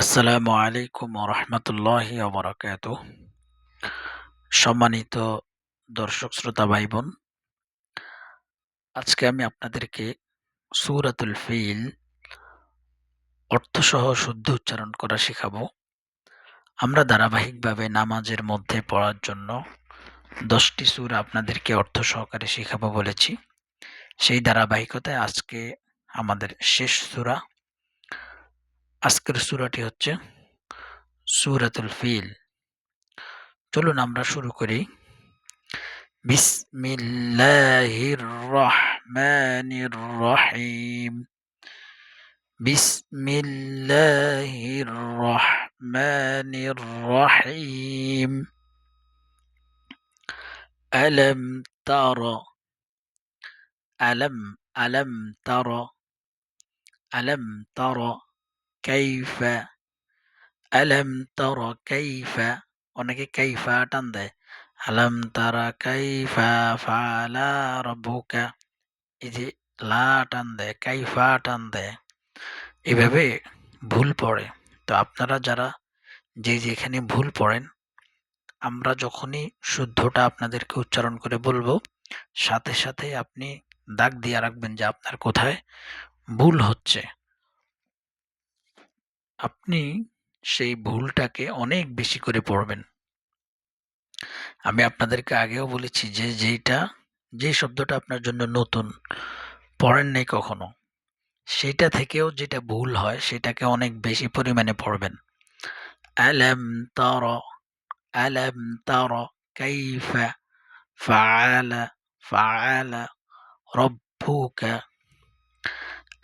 আসসালামু আলাইকুম রহমতুল্লাহি অবরাকাত সম্মানিত দর্শক, শ্রোতা ভাই বোন আজকে আমি আপনাদেরকে সুরাতুল ফিল অর্থসহ শুদ্ধ উচ্চারণ করা শেখাবো। আমরা ধারাবাহিকভাবে নামাজের মধ্যে পড়ার জন্য দশটি সুর আপনাদেরকে অর্থ সহকারে শেখাবো বলেছি। সেই ধারাবাহিকতায় আজকে আমাদের শেষ সুরা আজকের সুরাটি হচ্ছে সুরাতুল ফিল চলুন আমরা শুরু করি বিসমিল্লাহির রহমানির রহিম বিসমিল্লাহির রহমানির রহিম ألم تر ألم ألم تر ألم تر কাইফ আলম তর কাইফা অনেকে কাইফা টান দেয় আলম তারা কাইফা ফালা রব্বুকা এই যে লা টান দেয় কাইফা টান দেয় এভাবে ভুল পড়ে। তো আপনারা যারা যে যেখানে ভুল পড়েন, আমরা যখনই শুদ্ধটা আপনাদেরকে উচ্চারণ করে বলব, সাথে সাথে আপনি দাগ দিয়ে রাখবেন যে আপনার কোথায় ভুল হচ্ছে। আপনি সেই ভুলটাকে অনেক বেশি করে পড়বেন আমি আপনাদেরকে আগেও বলেছি যে যেটা যে শব্দটা আপনার জন্য নতুন পড়েন নাই কখনো সেটা থেকেও যেটা ভুল হয় সেটাকে অনেক বেশি পরিমাণে পড়বেন আলাম তর আলাম তর কাইফা ফাআলা ফাআলা রব্বুকা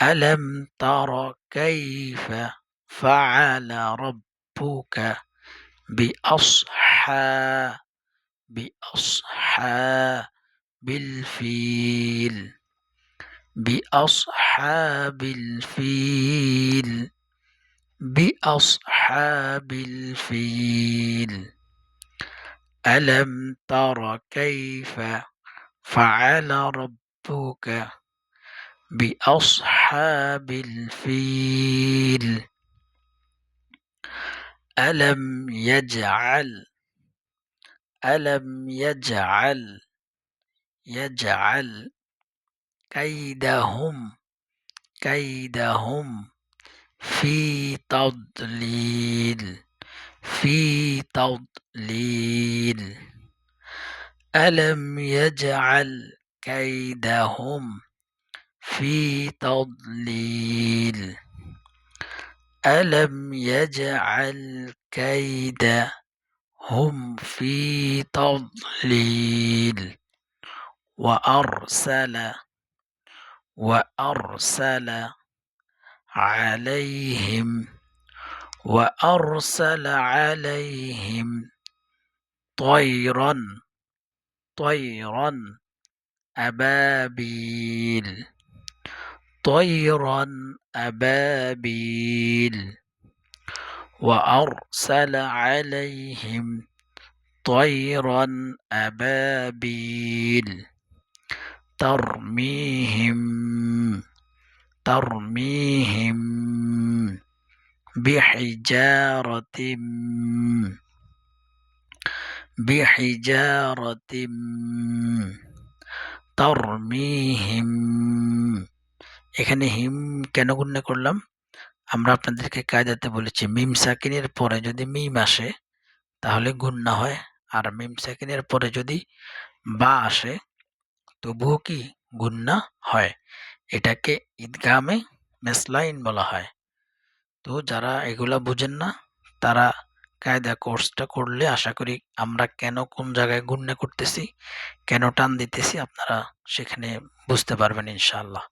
ألم تر كيف فعل ربك بأصحاب بأصحاب الفيل بأصحاب الفيل بأصحاب الفيل. ألم تر كيف فعل ربك بأصحاب الفيل؟ ألم يجعل ألم يجعل يجعل كيدهم كيدهم في تضليل في تضليل. ألم يجعل كيدهم في تضليل. ألم يجعل كيد هم في تضليل؟ وأرسل وأرسل عليهم وأرسل عليهم طيرا طيرا أبابيل. طيرا أبابيل وأرسل عليهم طيرا أبابيل ترميهم ترميهم بحجارة بحجارة ترميهم এখানে হিম কেন গুণ্য করলাম? আমরা আপনাদেরকে কায়দাতে বলেছি, মিম সাকিনের পরে যদি মিম আসে, তাহলে গুন্না হয়। আর মিম সাকিনের পরে যদি বা আসে, তবুও কি গুন্না হয়? এটাকে ঈদগামে মেসলাইন বলা হয়। তো যারা এগুলা বুঝেন না, তারা কায়দা কোর্সটা করলে আশা করি আমরা কেন কোন জায়গায় গুন্না করতেছি, কেন টান দিতেছি, আপনারা সেখানে বুঝতে পারবেন ইনশাআল্লাহ।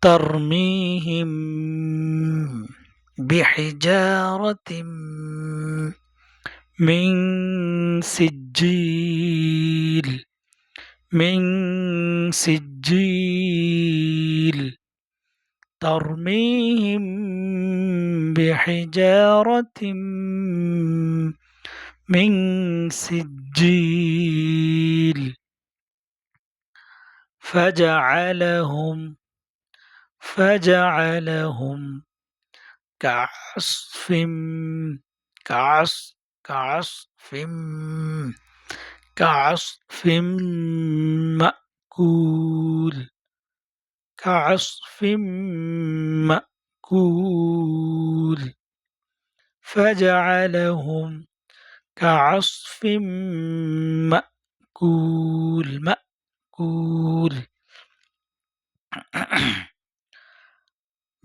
ترميهم بحجارة من سجيل من سجيل. ترميهم بحجارة من سجيل. فجعلهم فجعلهم كعصف كعص كعصف كعصف مأكول كعصف مأكول. فجعلهم كعصف مأكول مأكول.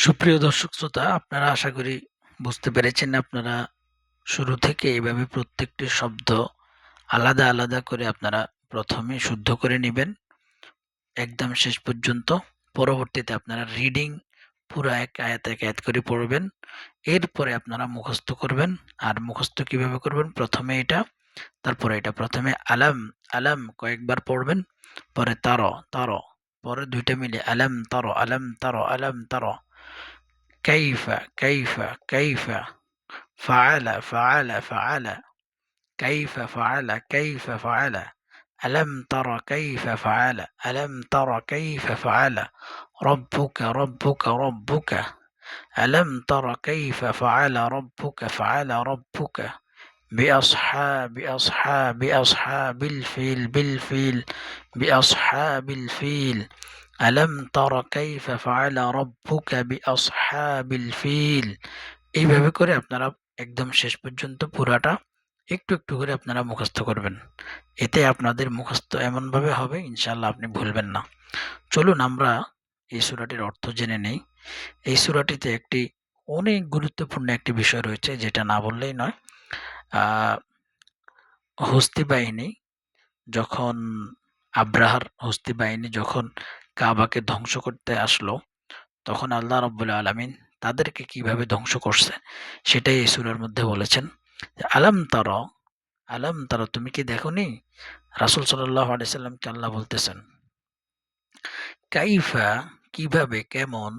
সুপ্রিয় দর্শক শ্রোতা, আপনারা আশা করি বুঝতে পেরেছেন আপনারা শুরু থেকে এইভাবে প্রত্যেকটি শব্দ আলাদা আলাদা করে আপনারা প্রথমে শুদ্ধ করে নেবেন। একদম শেষ পর্যন্ত পরবর্তীতে আপনারা রিডিং পুরো এক আয়াত এক আয়াত করে পড়বেন। এরপরে আপনারা মুখস্থ করবেন। আর মুখস্থ কীভাবে করবেন? প্রথমে এটা, তারপরে এটা। প্রথমে আলাম আলাম কয়েকবার পড়বেন। পরে তার তার, পরে দুইটা মিলে আলাম, তার আলাম তার আলাম, তার। كيف كيف كيف؟ فعل فعل فعل. كيف فعل كيف فعل. ألم تر كيف فعل ألم تر كيف فعل. ربك ربك ربك. ألم تر كيف فعل ربك فعل ربك. بأصحاب أصحاب أصحاب الفيل بالفيل بأصحاب الفيل ألم تر كيف فعل ربك بأصحاب الفيل এইভাবে করে আপনারা একদম শেষ পর্যন্ত পুরাটা একটু একটু করে আপনারা মুখস্থ করবেন এতে আপনাদের মুখস্থ এমনভাবে হবে ইনশাল্লাহ আপনি ভুলবেন না চলুন আমরা এই সুরাটির অর্থ জেনে নেই এই সুরাটিতে একটি অনেক গুরুত্বপূর্ণ একটি বিষয় রয়েছে যেটা না বললেই নয় হস্তি বাহিনী যখন আব্রাহার হস্তি বাহিনী যখন কাবাকে ধ্বংস করতে আসলো, তখন আল্লাহ রব্বুল আলমিন তাদেরকে কীভাবে ধ্বংস করছে সেটাই এই সুরের মধ্যে বলেছেন। আলাম তার আলাম তার, তুমি কি দেখনি? রাসুল সাল্লাহ আলাইসাল্লামকে আল্লাহ বলতেছেন, কাইফা কীভাবে কেমন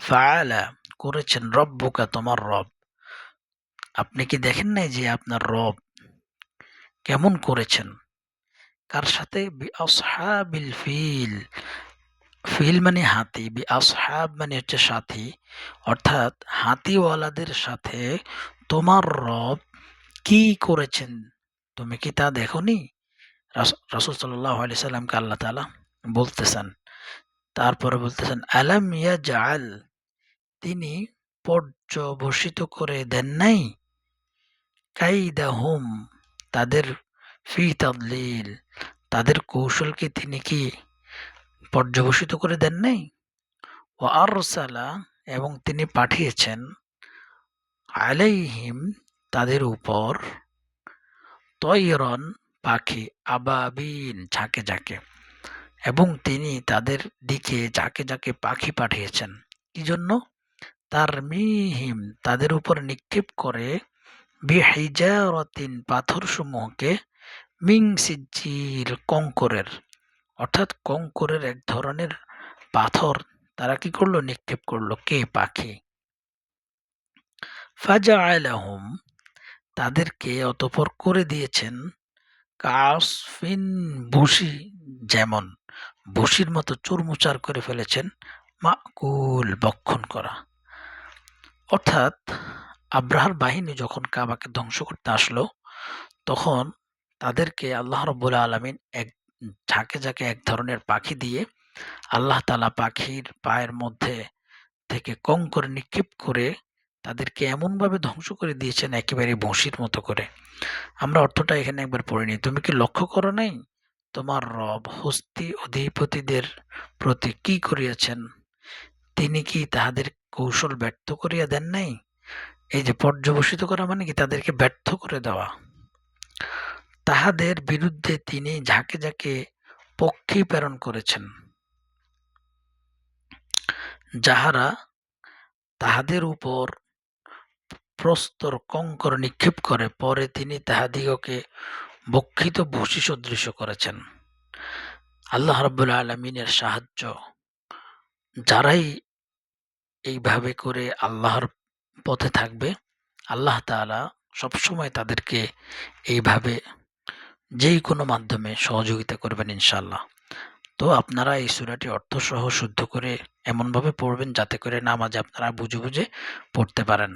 ফাআলা করেছেন রব্বুকা তোমার রব? আপনি কি দেখেন নাই যে আপনার রব কেমন করেছেন? কার সাথে? আসহাবিল ফিল। ফিল মানে হাতি, বি আসহাব মানে হচ্ছে সাথী। অর্থাৎ হাতিওয়ালাদের সাথে তোমার রব কি করেছেন? তুমি কি তা দেখনি? রাসুল সাল্লাহ আলি সাল্লামকে আল্লাহ তালা বলতেছেন। তারপরে বলতেছেন, আলাম ইয়া জাল তিনি পর্যবসিত করে দেন নাই? কাইদাহুম তাদের ফি তাদলিল তাদের কৌশলকে তিনি কি পর্যবসিত করে দেন নাই? ও আরসালা, এবং তিনি পাঠিয়েছেন আলাইহিম তাদের উপর তৈরন পাখি আবাবিন ঝাঁকে ঝাঁকে। এবং তিনি তাদের দিকে ঝাঁকে ঝাঁকে পাখি পাঠিয়েছেন। কি জন্য? তার মিহিম তাদের উপর নিক্ষেপ করে বিহিজারতিন পাথর সমূহকে মিং সিজিল কঙ্করের, অর্থাৎ কঙ্করের এক ধরনের পাথর। তারা কি করল? নিক্ষেপ করল। কে? পাখি। ফাজা আলাহুম তাদেরকে অতপর করে দিয়েছেন কাসফিন বুসি যেমন বসির মতো চুরমুচার করে ফেলেছেন মাকুল বক্ষণ করা। অর্থাৎ আব্রাহার বাহিনী যখন কাবাকে ধ্বংস করতে আসলো, তখন তাদেরকে আল্লাহ রব্বুল আলমিন এক ঝাঁকে ঝাঁকে এক ধরনের পাখি দিয়ে আল্লাহ তালা পাখির পায়ের মধ্যে থেকে কঙ্কর নিক্ষেপ করে তাদেরকে এমনভাবে ধ্বংস করে দিয়েছেন একেবারে বঁশির মতো করে। আমরা অর্থটা এখানে একবার পড়ে নিই। তুমি কি লক্ষ্য করো নাই? তোমার রব হস্তি অধিপতিদের প্রতি কি করিয়াছেন? তিনি কি তাহাদের কৌশল ব্যর্থ করিয়া দেন নাই? এই যে পর্যবসিত করা মানে কি? তাদেরকে ব্যর্থ করে দেওয়া। তাহাদের বিরুদ্ধে তিনি ঝাঁকে ঝাঁকে পক্ষী প্রেরণ করেছেন। যাহারা তাহাদের উপর প্রস্তর কঙ্কর নিক্ষেপ করে, পরে তিনি তাহাদিগকে বক্ষিত ভূষি সদৃশ করেছেন। আল্লাহ রাব্বুল আলমিনের সাহায্য যারাই এইভাবে করে আল্লাহর পথে থাকবে। আল্লাহ তালা সবসময় তাদেরকে এইভাবে যেই কোনো মাধ্যমে সহযোগিতা করবেন ইনশাল্লাহ তো আপনারা এই সুরাটি অর্থসহ শুদ্ধ করে এমনভাবে পড়বেন যাতে করে নামাজে আপনারা বুঝে বুঝে পড়তে পারেন।